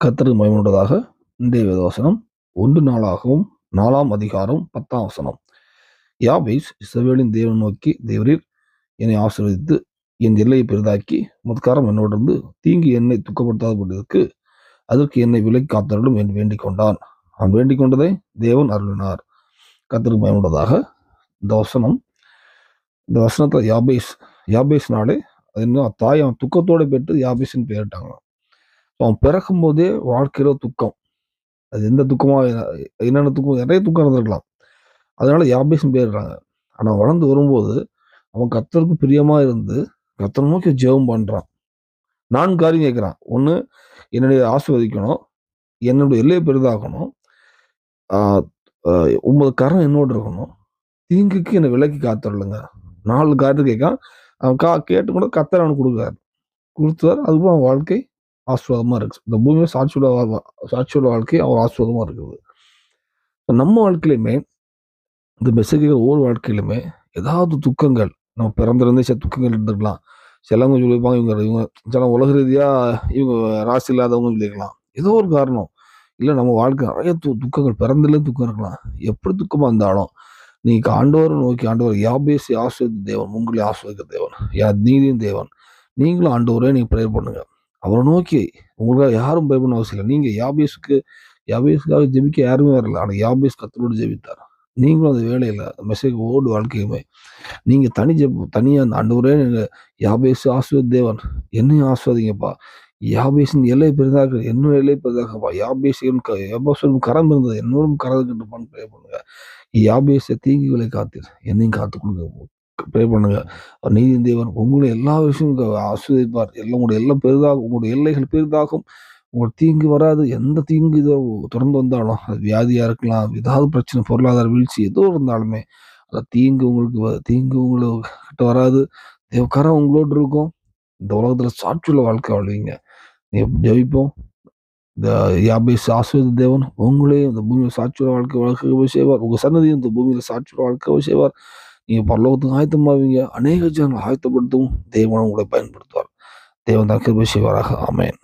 கர்த்தருக்கு மயமுண்டதாக இன்றைய வேதவசனம். ஒன்று நாளாகவும் நாலாம் அதிகாரம் பத்தாம் வசனம். யாபேஸ் இசவேலின் தேவன் நோக்கி தேவரீர் என்னை ஆசீர்வதித்து என் எல்லையை பெரிதாக்கி முத்காரம் என்னோடிருந்து தீங்கு என்னை துக்கப்படுத்தாதபடிற்கு அதற்கு என்னை விலை காத்தருளும் என்று வேண்டிக் கொண்டான் அவன் வேண்டிக் கொண்டதை தேவன் அருளினார். கர்த்தருக்கு மயமுண்டதாக இந்த வசனம். இந்த வசனத்தில் யாபேஸ் யாபேஸ்னாலே அது இன்னும் தாய் அவன் துக்கத்தோடு பெற்று யாபேஸ்ன்னு அவன் பிறக்கும் போதே வாழ்க்கையில துக்கம். அது எந்த துக்கமா என்னென்ன துக்கம் நிறைய துக்கம் இருந்திருக்கலாம். அதனால யாபேஸ்ன்னு போயிடுறாங்க ஆனால் வளர்ந்து வரும்போது அவன் கத்தருக்கு பிரியமா இருந்து கத்தரை நோக்கி ஜெபம் பண்றான். நான் காரியம் கேட்கிறான். ஒன்று என்னுடைய ஆசிர்வதிக்கணும். என்னுடைய எல்லையை பெரிதாக்கணும். உமது கரம் என்னோடு இருக்கணும். தீங்குக்கு என்னை விலக்கி காத்துடலுங்க நாலு காரியத்தை கேட்கான் அவன் கா கேட்டு கூட கத்தர் அவனுக்கு கொடுக்குறாரு. கொடுத்தாரு அதுவும் அவன் வாழ்க்கை ஆசீர்வாதமாக இருக்கு. இந்த பூமியும் சாட்சியோட சாட்சியோட வாழ்க்கை அவர் ஆசீர்வாதமாக இருக்குது. நம்ம வாழ்க்கையிலுமே இந்த மெசேஜ்கள் ஒவ்வொரு வாழ்க்கையிலுமே ஏதாவது துக்கங்கள் நம்ம பிறந்திருந்தே சில துக்கங்கள் இருந்திருக்கலாம். சிலவங்க சொல்லியிருப்பாங்க இவங்க இவங்க சில உலக ரீதியாக இவங்க ராசி இல்லாதவங்க சொல்லியிருக்கலாம். ஏதோ ஒரு காரணம். இல்லை நம்ம வாழ்க்கை நிறைய து துக்கங்கள் பிறந்ததுல துக்கம் இருக்கலாம். எப்படி துக்கமாக இருந்தாலும் நீங்கள் ஆண்டவரை நோக்கி ஆண்டவர் யாபேசி ஆஸ்வதி தேவன் உங்களை ஆஸ்வதிக்க தேவன் யா நீதியின் தேவன் நீங்களும் ஆண்டவரே நீங்கள் ப்ரேயர் பண்ணுங்கள் அவரை நோக்கி உங்களுக்காக யாரும் பயப்படணும் அவசியம் இல்லை. நீங்கள் யாபேஸுக்கு யாபேஸுக்காக ஜெபிக்க யாருமே வரல. ஆனால் யாபேஸ் கத்தனோடு ஜெபித்தார். நீங்களும் அந்த வேலையில் மெசேஜ் ஓடு வாழ்க்கையுமே நீங்கள் தனி ஜெப தனியாக அந்த ஆண்டவரே நீங்கள் யாபேசு ஆஸ்வதி தேவன். என்னையும் ஆஸ்வதிங்கப்பா யாபேசின் எல்லை பெரிதாக என்னும் எல்லை பெரிதாகப்பா யாபேசின் யாபேசும் கரம் இருந்தது. என்னோடும் கரது பண்ண ப்ரே பண்ணுங்க. யாபேச தீங்குகளை காத்தீர். என்னையும் காத்து கொடுங்க ப்ரே பண்ணுங்க. நீதி தேவன் உங்களை எல்லா விஷயமும் ஆஸ்வதிப்பார் எல்லாம் உங்களுடைய எல்லாம் பெரிதாகும் உங்களுடைய எல்லைகள் பெரிதாகும். உங்களுக்கு தீங்கு வராது. எந்த தீங்கு இதோ தொடர்ந்து வந்தாலும் அது வியாதியாக இருக்கலாம் ஏதாவது பிரச்சனை பொருளாதார வீழ்ச்சி எதோ இருந்தாலுமே அந்த தீங்கு உங்களுக்கு வ- தீங்கு உங்களுக்கு கிட்ட வராது. தேவக்காரம் உங்களோடு இருக்கும். இந்த உலகத்தில் சாட்சியுள்ள வாழ்க்கை வாழ்வீங்க. நீ ஜெயிப்போம் இந்த யாபேஸ் ஆஸ்வதி தேவன் உங்களையும் இந்த பூமியில் சாட்சியுள்ள வாழ்க்கை வாழ்க்கை செய்வார் உங்கள் சன்னதியும் இந்த பூமியில் சாட்சியுள்ள வாழ்க்கை செய்வார் நீங்கள் பரலோகத்துக்கு ஆயத்தமாவீங்க அநேக ஜனங்கள் ஆயத்தப்படுத்தவும் தேவன் உங்களை பயன்படுத்துவார். தேவன் தான் கிருபை செய்வாராக. அமேன்